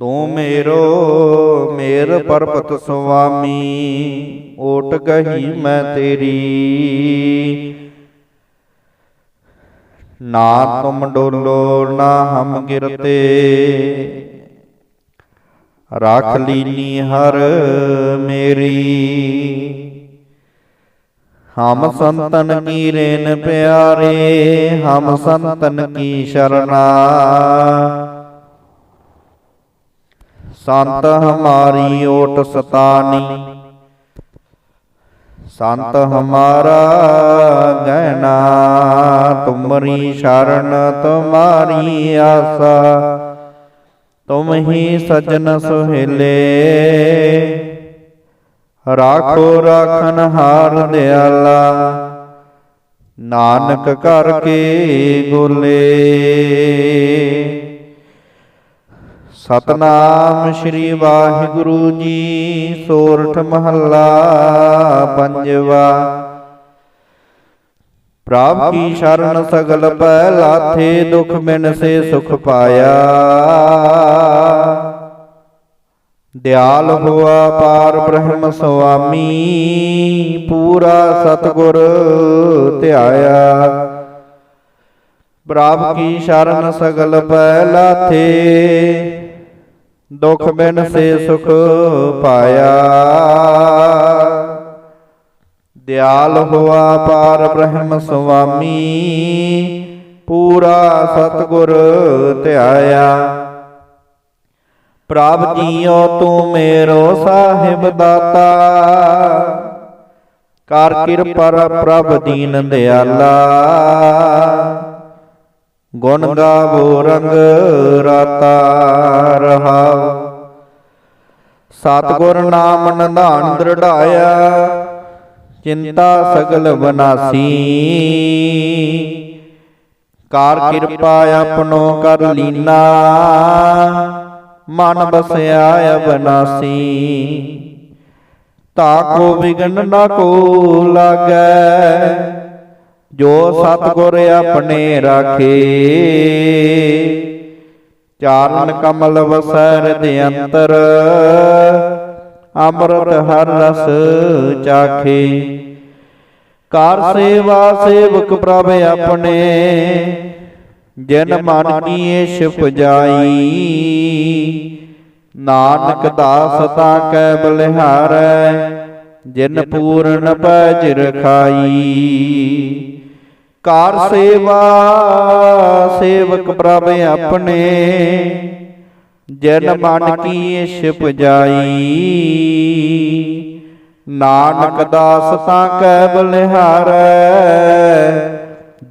ਤੂੰ ਮੇਰੋ ਮੇਰ ਪਰਬਤ ਸੁਆਮੀ ਓਟ ਗਹੀ ਮੈਂ ਤੇਰੀ। ਨਾ ਤੁਮ ਡੋਲੋ ਨਾ ਹਮ ਗਿਰਤੇ। ਰਾਖ ਲੀਨੀ ਹਰ ਮੇਰੀ। ਹਮ ਸੰਤਨ ਕੀ ਰੇਨ ਪਿਆਰੇ, ਹਮ ਸੰਤਨ ਕੀ ਸ਼ਰਨਾ ਸੰਤ ਹਮਾਰੀ ਓਟ ਸਤਾਨੀ, ਸੰਤ ਹਮਾਰਾ ਗਹਿਣਾ, ਤੁਮਰੀ ਸ਼ਰਨ ਤੁਮਾਰੀ ਆਸਾ, ਤੁਮ ਹੀ ਸਜਣ ਸੁਹੇਲੇ। ਰਾਖੋ ਰਾਖਨ ਹਾਰ ਦਿਆਲਾ ਨਾਨਕ ਕਰ ਕੇ ਗੋਲੇ ਸਤਨਾਮ ਸ੍ਰੀ ਵਾਹਿਗੁਰੂ ਜੀ, ਸੋਰਠ ਮਹੱਲਾ ਪੰਜਵਾ। ਪ੍ਰਭ ਕੀ ਸ਼ਰਨ ਸਗਲ ਪੈ, ਲਾਥੇ ਦੁਖ ਬਿਨ ਸੇ ਸੁਖ ਪਾਇਆ। ਦਿਆਲ ਹੋਆ, ਪਾਰ ਬ੍ਰਹਮ ਸੁਆਮੀ, ਪੂਰਾ ਸਤਗੁਰ ਧਿਆਇਆ। ਪ੍ਰਭ ਕੀ ਸ਼ਰਨ ਸਗਲ ਪੈ ਲਾਥੇ ਦੁਖ ਬਿਨ ਸੇ ਸੁਖ ਪਾਇਆ। ਦਿਆਲ ਹੋਆ, ਪਾਰ ਬ੍ਰਹਮ ਸੁਆਮੀ, ਪੂਰਾ ਸਤਗੁਰ ਧਿਆਇਆ। ਪ੍ਰਭ ਜੀਓ ਤੂੰ ਮੇਰੋ ਸਾਹਿਬ ਦਾਤਾ। ਕਰ ਕਿਰਪਾ ਪ੍ਰਭ ਦੀਨ ਦਿਆਲਾ। ਗੁਣ ਗਾਵੋ ਰੰਗ ਰਾਤਾ ਰਹਾਉ ਸਤਗੁਰ ਨਾਮ ਨਿਧਾਨ ਦ੍ਰਿੜਾਇਆ। ਚਿੰਤਾ ਸਗਲ ਬਨਾਸੀ। ਕਾਰ ਕਿਰਪਾ ਆਪਣੋ ਕਰ ਲੀਨਾ। ਮਨ ਬਸਿਆ ਅਬਨਾਸੀ ਤਾਕੋ ਵਿਗਨ ਨਾ ਕੋ ਲਾਗੈ। ਜੋ ਸਤਗੁਰ ਆਪਣੇ ਰਾਖੇ। ਚਾਰਨ ਕਮਲ ਵਸੈ ਦੇ ਅੰਤਰ। ਅੰਮ੍ਰਿਤ ਹਰ ਰਸ ਚਾਖੇ। ਕਾਰ ਸੇਵਾ ਸੇਵਕ ਪ੍ਰਭ ਆਪਣੇ। ਜਿਨ ਮਨ ਕੀ ਛਿਪ ਜਾਈ ਨਾਨਕ ਦਾਸ ਤਾਂ ਕੈ ਬਲਿਹਾਰੈ ਜਿਨ ਪੂਰਨ ਪੈਜ ਰਖਾਈ। ਕਾਰ ਸੇਵਾ ਸੇਵਕ ਪ੍ਰਭ ਆਪਣੇ। ਜਿਨ ਮਨ ਕੀ ਛਿਪ ਜਾਈ। ਨਾਨਕ ਦਾਸ ਤਾਂ ਕੈ ਬਲਿਹਾਰੈ